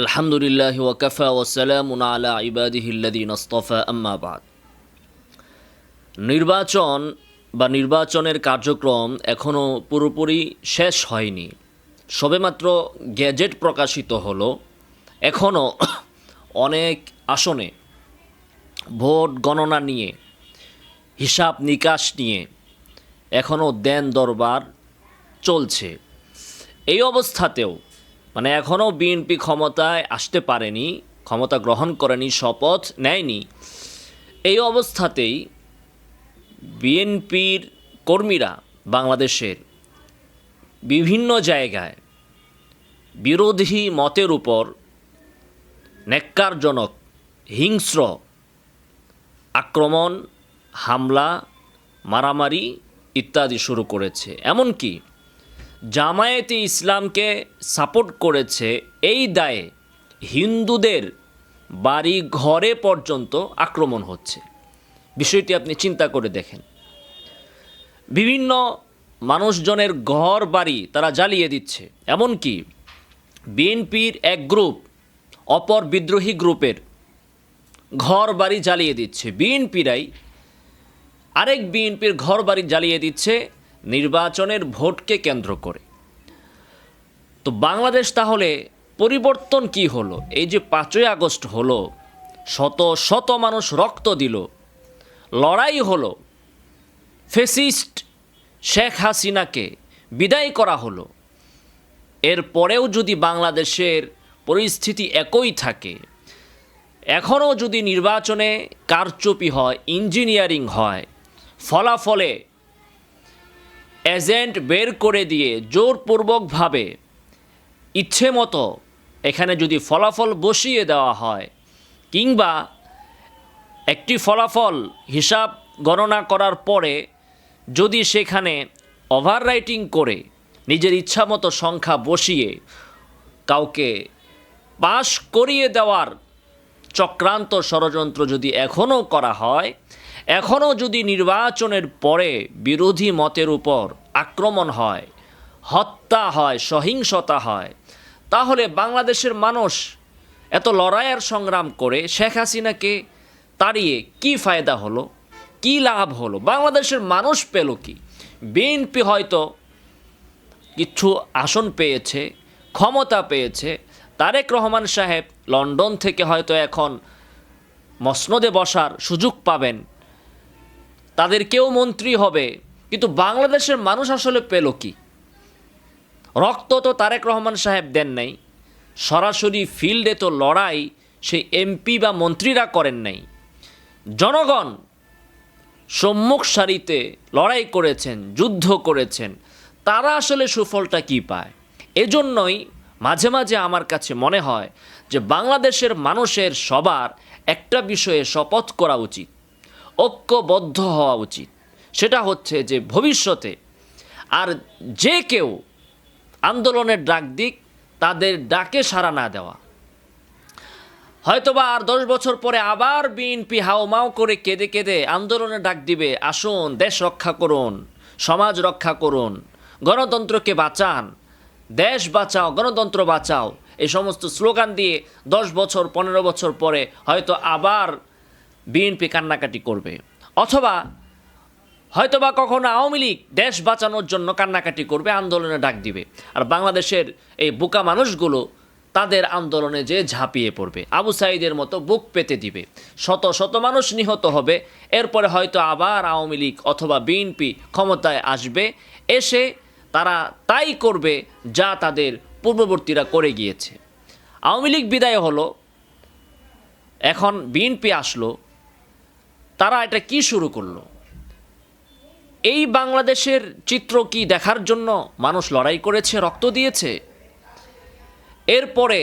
আলহামদুলিল্লাহ ওয়াকাফা ওসালাম আলা ইবাদিহিল্লাদিন আস্তফা, আম্মা বাদ। নির্বাচন বা নির্বাচনের কার্যক্রম এখনও পুরোপুরি শেষ হয়নি। সবেমাত্র গ্যাজেট প্রকাশিত হলো। এখনও অনেক আসনে ভোট গণনা নিয়ে, হিসাব নিকাশ নিয়ে এখনও দেন দরবার চলছে। এই অবস্থাতেও মানে এখনও বিএনপি ক্ষমতায় আসতে পারেনি, ক্ষমতা গ্রহণ করেনি, শপথ নেয়নি। এই অবস্থাতেই বিএনপির কর্মীরা বাংলাদেশের বিভিন্ন জায়গায় বিরোধী মতের উপর ন্যাক্কারজনক হিংস্র আক্রমণ, হামলা, মারামারি ইত্যাদি শুরু করেছে। এমনকি জামায়াতে ইসলামকে সাপোর্ট করেছে এই দায়ে হিন্দুদের বাড়ি ঘরে পর্যন্ত আক্রমণ হচ্ছে। বিষয়টি আপনি চিন্তা করে দেখেন। বিভিন্ন মানুষজনের ঘর বাড়ি তারা জ্বালিয়ে দিচ্ছে, এমনকি বিএনপির এক গ্রুপ, অপর বিদ্রোহী গ্রুপের ঘর বাড়ি জ্বালিয়ে দিচ্ছে। বিএনপিরাই আরেক বিএনপির ঘর বাড়ি জ্বালিয়ে দিচ্ছে। নির্বাচনের ভোটকে কেন্দ্র করে। তো বাংলাদেশ তাহলে পরিবর্তন কি হলো? এই যে পাঁচই আগস্ট হলো, শত শত মানুষ রক্ত দিল, লড়াই হলো, ফেসিস্ট শেখ হাসিনাকে বিদায় করা হলো। এরপরেও যদি বাংলাদেশের পরিস্থিতি একই থাকে, এখনও যদি নির্বাচনে কারচুপি হয়, ইঞ্জিনিয়ারিং হয়, ফলাফলে এজেন্ট বের করে দিয়ে জোরপূর্বকভাবে ইচ্ছে মতো এখানে যদি ফলাফল বসিয়ে দেওয়া হয়, কিংবা একটি ফলাফল হিসাব গণনা করার পরে যদি সেখানে ওভাররাইটিং করে নিজের ইচ্ছামতো সংখ্যা বসিয়ে কাউকে পাশ করিয়ে দেওয়ার চক্রান্ত ষড়যন্ত্র যদি এখনও করা হয় এখনও যদি নির্বাচনের পরে বিরোধী মতের উপর আক্রমণ হয়, হত্যা হয়, সহিংসতা হয়, তাহলে বাংলাদেশের মানুষ এত লড়াইয়ের সংগ্রাম করে শেখ হাসিনাকে তাড়িয়ে কি ফায়দা হলো, কি লাভ হলো, বাংলাদেশের মানুষ পেল কি? বিএনপি হয়তো কিছু আসন পেয়েছে, ক্ষমতা পেয়েছে। তারেক রহমান সাহেব লন্ডন থেকে হয়তো এখন মসনদে বসার সুযোগ পাবেন। তাদের কেউ মন্ত্রী হবে। কিন্তু বাংলাদেশের মানুষ আসলে পেল কি? রক্ত তো তারেক রহমান সাহেব দেন নাই। সরাসরি ফিল্ডে তো লড়াই সেই এমপি বা মন্ত্রীরা করেন নাই। জনগণ সম্মুখ সারিতে লড়াই করেছেন, যুদ্ধ করেছেন। তারা আসলে সুফলটা কি পায়? এজন্যই মাঝে মাঝে আমার কাছে মনে হয় যে বাংলাদেশের মানুষের সবার একটা বিষয়ে শপথ করা উচিত। ঐক্যবদ্ধ হওয়া উচিত। সেটা হচ্ছে যে ভবিষ্যতে আর যে কেউ আন্দোলনের ডাক দিক, তাদের ডাকে সাড়া না দেওয়া। হয়তোবা আর দশ বছর পরে আবার বিএনপি হাওমাও করে কেঁদে কেঁদে আন্দোলনে ডাক দিবে, আসুন, দেশ রক্ষা করুন, সমাজ রক্ষা করুন, গণতন্ত্রকে বাঁচান, দেশ বাঁচাও, গণতন্ত্র বাঁচাও, এই সমস্ত স্লোগান দিয়ে দশ বছর, পনেরো বছর পরে হয়তো আবার বিএনপি কান্নাকাটি করবে। অথবা হয়তোবা কখনো আওয়ামী লীগ দেশ বাঁচানোর জন্য কান্নাকাটি করবে, আন্দোলনে ডাক দিবে। আর বাংলাদেশের এই বোকা মানুষগুলো তাদের আন্দোলনে যে ঝাঁপিয়ে পড়বে, আবু সাইদের মতো বুক পেতে দিবে। শত শত মানুষ নিহত হবে, এরপরে হয়তো আবার আওয়ামী লীগ অথবা বিএনপি ক্ষমতায় আসবে, এসে তারা তাই করবে যা তাদের পূর্ববর্তীরা করে গিয়েছে। আওয়ামী লীগ বিদায় হলো, এখন বিএনপি আসলো তারা এটা কি শুরু করল? এই বাংলাদেশের চিত্র কি দেখার জন্য মানুষ লড়াই করেছে, রক্ত দিয়েছে? এরপরে,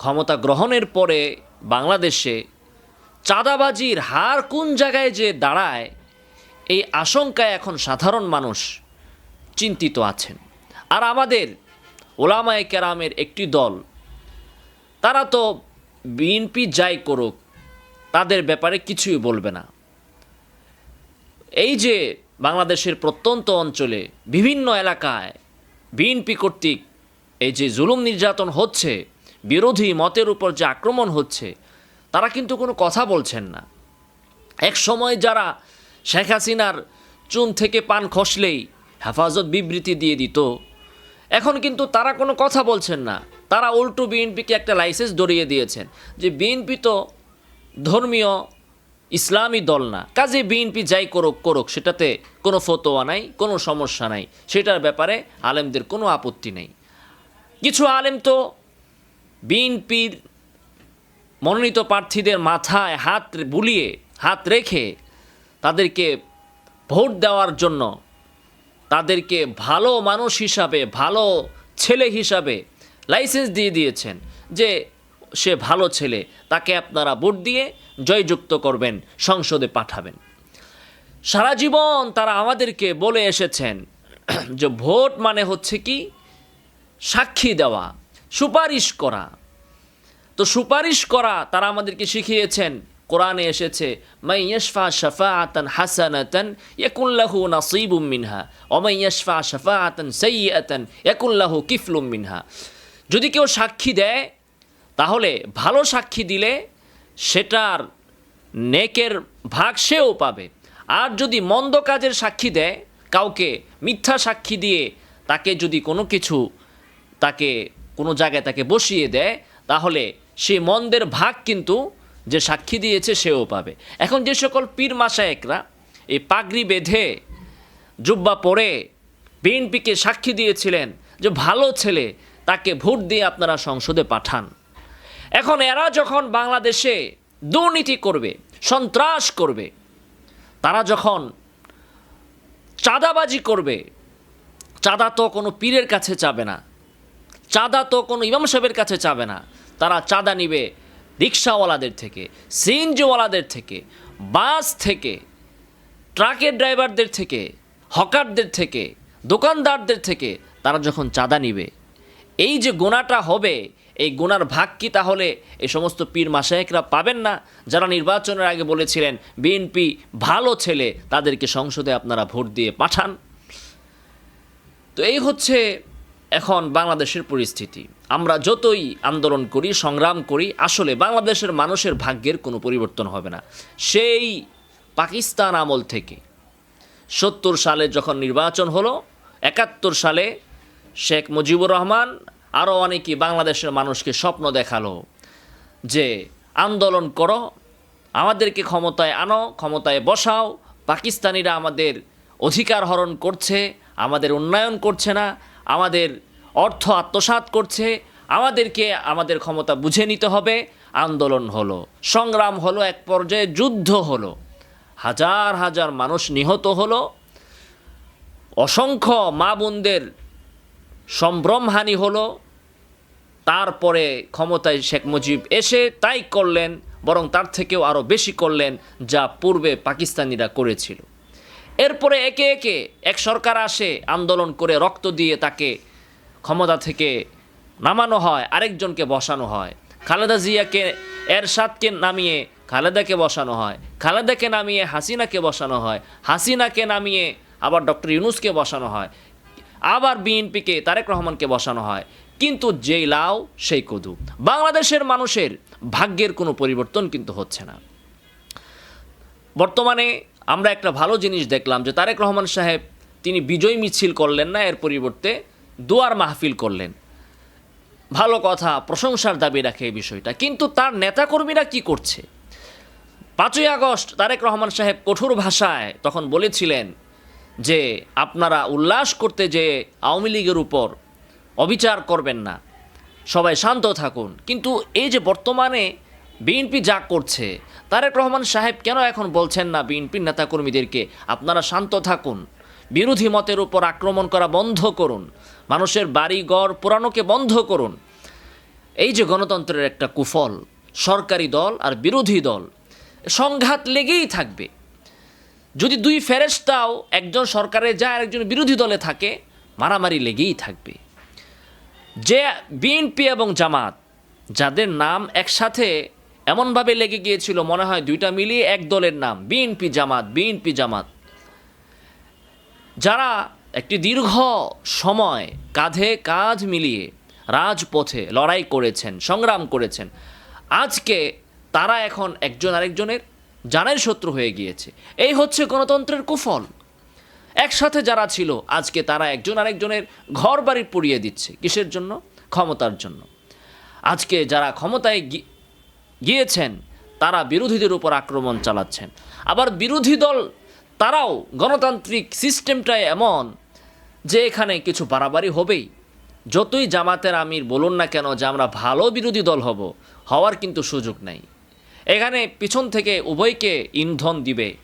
ক্ষমতা গ্রহণের পরে বাংলাদেশে চাঁদাবাজির হার কোন জায়গায় যে দাঁড়ায়, এই আশঙ্কায় এখন সাধারণ মানুষ চিন্তিত আছেন। আর আমাদের ওলামায় কেরামের একটি দল, তারা তো বিএনপি যাই করুক তাদের ব্যাপারে কিছুই বলবে না। এই যে বাংলাদেশের প্রত্যন্ত অঞ্চলে বিভিন্ন এলাকায় বিএনপি কর্তৃক এই যে জুলুম নির্যাতন হচ্ছে, বিরোধী মতের উপর যে আক্রমণ হচ্ছে, তারা কিন্তু কোনো কথা বলছেন না। এক সময় যারা শেখ হাসিনার চুন থেকে পান খসলেই হেফাজত বিবৃতি দিয়ে দিত, এখন কিন্তু তারা কোনো কথা বলছেন না। তারা উল্টো বিএনপিকে একটা লাইসেন্স ধরিয়ে দিয়েছেন যে বিএনপি তো ধর্মীয় ইসলামী দল না। কাজে বিএনপি যাই করুক করুক, সেটাতে কোনো ফতোয়া নাই, কোনো সমস্যা নাই। সেটার ব্যাপারে আলেমদের কোনো আপত্তি নেই। কিছু আলেম তো বিএনপির মনোনীত প্রার্থীদের মাথায় হাত বুলিয়ে, হাত রেখে তাদেরকে ভোট দেওয়ার জন্য, তাদেরকে ভালো মানুষ হিসাবে, ভালো ছেলে হিসাবে লাইসেন্স দিয়ে দিয়েছেন যে সে ভালো ছেলে, তাকে আপনারা ভোট দিয়ে জয়যুক্ত করবেন, সংসদে পাঠাবেন। সারা জীবন তারা আমাদেরকে বলে এসেছেন যে ভোট মানে হচ্ছে কি? সাক্ষী দেওয়া, সুপারিশ করা। তো সুপারিশ করা তারা আমাদেরকে শিখিয়েছেন। কোরআনে এসেছে মাই ইয়াশফা শাফাআতান হাসানাতান ইয়াকুন লাহু নাসিবুম মিনহা, ওয়া মাই ইয়াশফা শাফাআতান সাইয়্যাতান ইয়াকুন লাহু কিফলুম মিনহা। যদি কেউ সাক্ষী দেয় তাহলে ভালো সাক্ষী দিলে সেটার নেকের ভাগ সেও পাবে। আর যদি মন্দ কাজের সাক্ষী দেয়, কাউকে মিথ্যা সাক্ষী দিয়ে তাকে যদি কোনো কিছু তাকে কোনো জায়গায় তাকে বসিয়ে দেয়, তাহলে সেই মন্দের ভাগ কিন্তু যে সাক্ষী দিয়েছে সেও পাবে। এখন যে সকল পীর মাসায়েকরা এই পাগড়ি বেঁধে জুব্বা পরে বিএনপিকে সাক্ষী দিয়েছিলেন যে ভালো ছেলে, তাকে ভোট দিয়ে আপনারা সংসদে পাঠান। এখন এরা যখন বাংলাদেশে দুর্নীতি করবে, সন্ত্রাস করবে, তারা যখন চাঁদাবাজি করবে, চাঁদা তো কোনো পীরের কাছে চাবে না, চাঁদা তো কোনো ইমাম সাহেবের কাছে চাবে না, তারা চাঁদা নিবে রিক্সাওয়ালাদের থেকে, সিএনজিওয়ালাদের থেকে, বাস থেকে, ট্রাকের ড্রাইভারদের থেকে, হকারদের থেকে, দোকানদারদের থেকে তারা যখন চাঁদা নিবে, এই যে গোনাটা হবে এই গোনার ভাগ কি তাহলে? এই সমস্ত পীর মাসায়েকরা পাবেন না? যারা নির্বাচনের আগে বলেছিলেন, বিএনপি ভালো ছেলে, তাদেরকে সংসদে আপনারা ভোট দিয়ে পাঠান। তো এই হচ্ছে এখন বাংলাদেশের পরিস্থিতি। আমরা যতই আন্দোলন করি, সংগ্রাম করি, আসলে বাংলাদেশের মানুষের ভাগ্যের কোনো পরিবর্তন হবে না। সেই পাকিস্তান আমল থেকে সত্তর সালে যখন নির্বাচন হলো, একাত্তর সালে শেখ মুজিবুর রহমান আরও অনেকেই বাংলাদেশের মানুষকে স্বপ্ন দেখাল যে আন্দোলন করো, আমাদেরকে ক্ষমতায় আনো, ক্ষমতায় বসাও, পাকিস্তানিরা আমাদের অধিকার হরণ করছে, আমাদের উন্নয়ন করছে না, আমাদের অর্থ আত্মসাৎ করছে, আমাদেরকে আমাদের ক্ষমতা বুঝে নিতে হবে, আন্দোলন হলো, সংগ্রাম হলো, এক পর্যায়ে যুদ্ধ হলো, হাজার হাজার মানুষ নিহত হলো, অসংখ্য মা বোনদের সম্ভ্রমহানি হলো তারপরে ক্ষমতায় শেখ মুজিব এসে তাই করলেন, বরং তার থেকেও আরও বেশি করলেন যা পূর্বে পাকিস্তানিরা করেছিল। এরপরে একে একে এক সরকার আসে, আন্দোলন করে রক্ত দিয়ে তাকে ক্ষমতা থেকে নামানো হয়, আরেকজনকে বসানো হয়। খালেদা জিয়াকে, এরশাদকে নামিয়ে খালেদাকে বসানো হয়, খালেদাকে নামিয়ে হাসিনাকে বসানো হয়, হাসিনাকে নামিয়ে আবার ডক্টর ইউনুসকে বসানো হয়, আবার বিএনপিকে, তারেক রহমানকে বসানো হয়। কিন্তু যেই লাও সেই কদু বাংলাদেশের মানুষের ভাগ্যের কোনো পরিবর্তন কিন্তু হচ্ছে না। বর্তমানে আমরা একটা ভালো জিনিস দেখলাম যে তারেক রহমান সাহেব, তিনি বিজয় মিছিল করলেন না, এর পরিবর্তে দুয়ার মাহফিল করলেন। ভালো কথা, প্রশংসার দাবি রাখে এই বিষয়টা। কিন্তু তার নেতাকর্মীরা কি করছে? পাঁচই আগস্ট তারেক রহমান সাহেব কঠোর ভাষায় তখন বলেছিলেন যে, আপনারা উল্লাস করতে যে আওয়ামী লীগের উপর অবিচার করবেন না। সবাই শান্ত থাকুন। কিন্তু এই যে বর্তমানে বিএনপি যা করছে, তারেক রহমান সাহেব কেন এখন বলছেন না বিএনপির নেতাকর্মীদেরকে, আপনারা শান্ত থাকুন। বিরোধী মতের উপর আক্রমণ করা বন্ধ করুন। মানুষের বাড়ি ঘর পুরানোকে বন্ধ করুন। এই যে গণতন্ত্রের একটা কুফল, সরকারি দল আর বিরোধী দল, সংঘাত লেগেই থাকবে। যদি দুই ফেরেস্তাও একজন সরকারে যায় আর একজন বিরোধী দলে থাকে, মারামারি লেগেই থাকবে। যে বিএনপি এবং জামাত, যাদের নাম একসাথে এমনভাবে লেগে গিয়েছিল, মনে হয় দুইটা মিলিয়ে এক দলের নাম, বিএনপি জামাত বিএনপি জামাত। যারা একটি দীর্ঘ সময় কাঁধে কাঁধ মিলিয়ে রাজপথে লড়াই করেছেন, সংগ্রাম করেছেন, আজকে তারা এখন একজন আরেকজনের জানের শত্রু হয়ে গিয়েছে। এই হচ্ছে গণতন্ত্রের কুফল। একসাথে যারা ছিল, আজকে তারা একজন আরেকজনের ঘর বাড়ি পুড়িয়ে দিচ্ছে। কিসের জন্য? ক্ষমতার জন্য। আজকে যারা ক্ষমতায় গিয়েছেন, তারা বিরোধীদের উপর আক্রমণ চালাচ্ছেন। আবার বিরোধী দল, তারাও গণতান্ত্রিক সিস্টেমটাই এমন যে এখানে কিছু বাড়াবাড়ি হবেই। যতই জামাতের আমির বলুন না কেন যে আমরা ভালো বিরোধী দল হব, হওয়ার কিন্তু সুযোগ নাই। এখানে পিছন থেকে উভয়কে ইন্ধন দিবে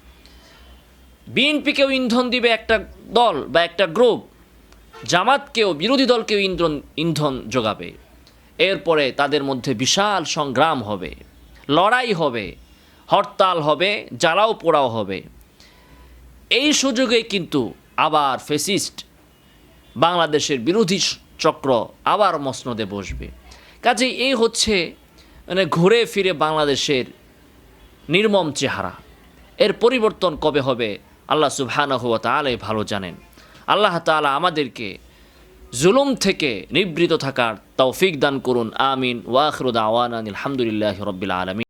বিএনপিকেও ইন্ধন দিবে একটা দল বা একটা গ্রুপ, জামাতকেও, বিরোধী দলকেও ইন্ধন ইন্ধন যোগাবে। এরপরে তাদের মধ্যে বিশাল সংগ্রাম হবে, লড়াই হবে, হরতাল হবে, জ্বালাও পোড়াও হবে। এই সুযোগে কিন্তু আবার ফেসিস্ট বাংলাদেশের বিরোধী চক্র আবার মসনদে বসবে। কাজেই এই হচ্ছে মানে ঘুরে ফিরে বাংলাদেশের নির্মম চেহারা। এর পরিবর্তন কবে হবে আল্লাহ সুবহানাহু তালাই ভালো জানেন। আল্লাহ তালা আমাদেরকে জুলুম থেকে নিবৃত থাকার তৌফিক দান করুন, আমিন। ওয়াখরুদ আওয়ান আলহামদুলিল্লাহ রবিল আলমিন।